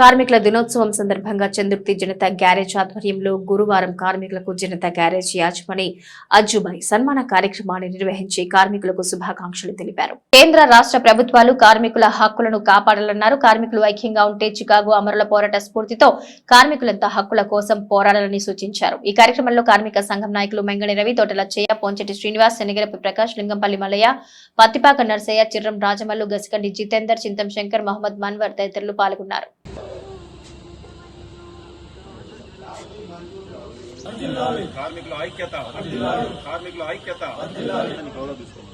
కార్మికుల దినోత్సవం సందర్భంగా చంద్రుక్తి జనతా గ్యారేజ్ ఆధ్వర్యంలో గురువారం కార్మికులకు జనతా గ్యారేజ్ యాజమాని అజ్జుబాయ్ సన్మాన కార్యక్రమాన్ని నిర్వహించి కార్మికులకు శుభాకాంక్షలు తెలిపారు. కేంద్ర రాష్ట్ర ప్రభుత్వాలు కార్మికుల హక్కులను కాపాడాలన్నారు. కార్మికులు ఐక్యంగా ఉంటే చికాగో అమరుల పోరాట స్ఫూర్తితో కార్మికులంతా హక్కుల కోసం పోరాడాలని సూచించారు. ఈ కార్యక్రమంలో కార్మిక సంఘం నాయకులు మెంగళి రవి తోటల చెయ్య పొంచెటి శ్రీనివాస్ శనిగరపు ప్రకాష్ లింగంపల్లి మల్లయ్య పత్తిపాక నర్సయ్య చిర్రం రాజమల్లు గసికండి జితేందర్ చింతం శంకర్ మహమ్మద్ మన్వర్ తదితరులు పాల్గొన్నారు. కార్మికుల ఐక్యత కార్మికుల ఐక్యత. అని గౌరవ తీసుకోండి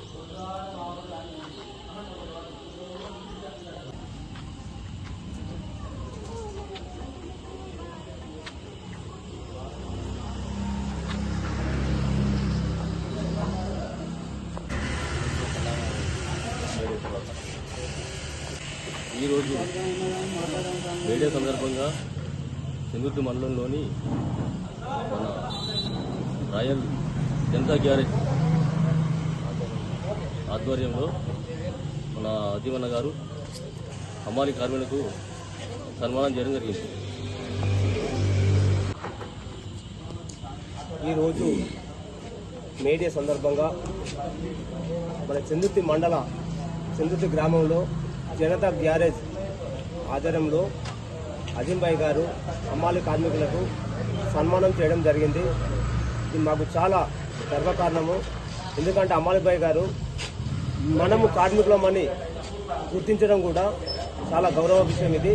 ఈరోజు మేడే సందర్భంగా చంద్రుతి మండలంలోని మన రాయల్ జనతా గ్యారేజ్ ఆధ్వర్యంలో మన అజీవన్న గారు హమాలి కార్మికులకు సన్మానం చేయడం జరిగింది. ఈరోజు మేడే సందర్భంగా మన చందుర్తి మండల చందుర్తి గ్రామంలో జనతా గ్యారేజ్ ఆధ్వర్యంలో అజింబాయ్ గారు అమ్మాలి కార్మికులకు సన్మానం చేయడం జరిగింది. ఇది మాకు చాలా గర్వకారణము. ఎందుకంటే అమ్మాలిబాయ్ గారు మనము కార్మికులమని గుర్తించడం కూడా చాలా గౌరవ విషయం ఇది.